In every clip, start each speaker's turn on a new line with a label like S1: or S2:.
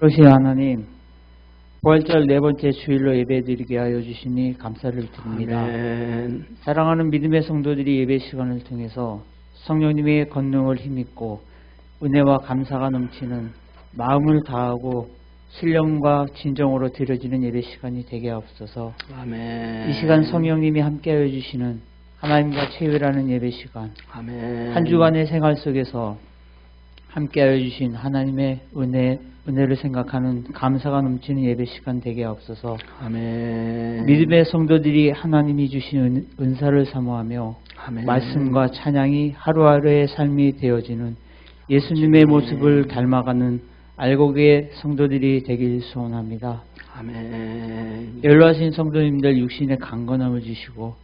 S1: 그러시 하나님, 부활절 네 번째 주일로 예배드리게 하여 주시니 감사를 드립니다.
S2: 아멘.
S1: 사랑하는 믿음의 성도들이 예배 시간을 통해서 성령님의 권능을 힘입고 은혜와 감사가 넘치는 마음을 다하고 신령과 진정으로 드려지는 예배 시간이 되게 하옵소서.
S2: 아멘.
S1: 이 시간 성령님이 함께하여 주시는 하나님과 체유라는 예배 시간,
S2: 아멘.
S1: 한 주간의 생활 속에서 함께하여 주신 하나님의 은혜, 은혜를 생각하는 감사가 넘치는 예배 시간 되게 하옵소서.
S2: 아멘.
S1: 믿음의 성도들이 하나님이 주신 은, 은사를 사모하며
S2: 아멘.
S1: 말씀과 찬양이 하루하루의 삶이 되어지는 예수님의 모습을 닮아가는 알곡의 성도들이 되길 소원합니다.
S2: 아멘.
S1: 연로하신 성도님들 육신의 강건함을 주시고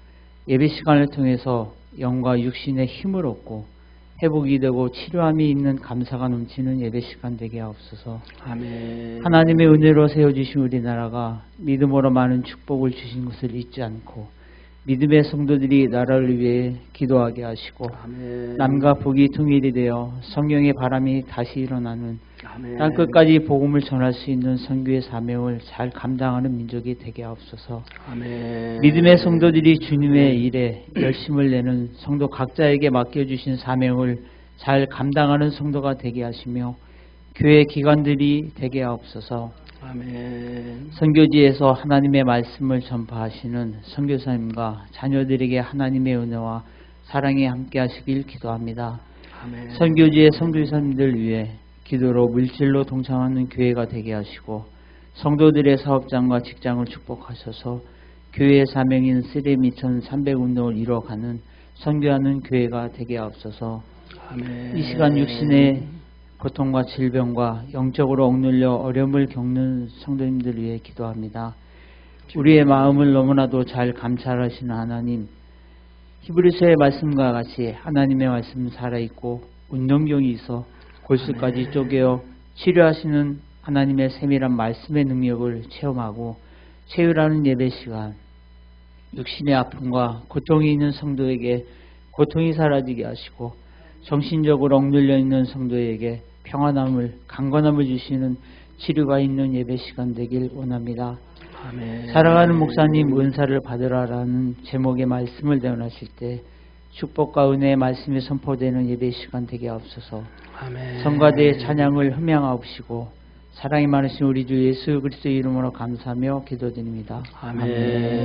S1: 예배 시간을 통해서 영과 육신의 힘을 얻고 회복이 되고 치료함이 있는 감사가 넘치는 예배 시간 되게 하옵소서.
S2: 아멘.
S1: 하나님의 은혜로 세워주신 우리나라가 믿음으로 많은 축복을 주신 것을 잊지 않고 믿음의 성도들이 나라를 위해 기도하게 하시고
S2: 아멘.
S1: 남과 북이 통일이 되어 성령의 바람이 다시 일어나는
S2: 아멘.
S1: 땅 끝까지 복음을 전할 수 있는 선교의 사명을 잘 감당하는 민족이 되게 하옵소서.
S2: 아멘.
S1: 믿음의 성도들이 주님의 일에 열심을 내는 성도 각자에게 맡겨주신 사명을 잘 감당하는 성도가 되게 하시며 교회 기관들이 되게 하옵소서.
S2: 아멘.
S1: 선교지에서 하나님의 말씀을 전파하시는 선교사님과 자녀들에게 하나님의 은혜와 사랑이 함께 하시길 기도합니다.
S2: 아멘.
S1: 선교지의 선교사님들 위해 기도로 물질로 동참하는 교회가 되게 하시고 성도들의 사업장과 직장을 축복하셔서 교회의 사명인 쓰레미 1300 운동을 이뤄가는 선교하는 교회가 되게 하옵소서
S2: 아멘.
S1: 이 시간 육신의 고통과 질병과 영적으로 억눌려 어려움을 겪는 성도님들 위해 기도합니다. 우리의 마음을 너무나도 잘 감찰하시는 하나님, 히브리서의 말씀과 같이 하나님의 말씀 살아있고 운동경이 있어 골수까지 쪼개어 치료하시는 하나님의 세밀한 말씀의 능력을 체험하고 체유라는 예배 시간, 육신의 아픔과 고통이 있는 성도에게 고통이 사라지게 하시고 정신적으로 억눌려 있는 성도에게 평안함을 강건함을 주시는 치료가 있는 예배 시간 되길 원합니다.
S2: 아멘.
S1: 사랑하는 목사님 은사를 받으라라는 제목의 말씀을 대원하실 때 축복과 은혜의 말씀이 선포되는 예배 시간 되게 하옵소서.
S2: 아멘.
S1: 성가대의 찬양을 흠양하옵시고 사랑이 많으신 우리 주 예수 그리스도 이름으로 감사하며 기도드립니다.
S2: 아멘.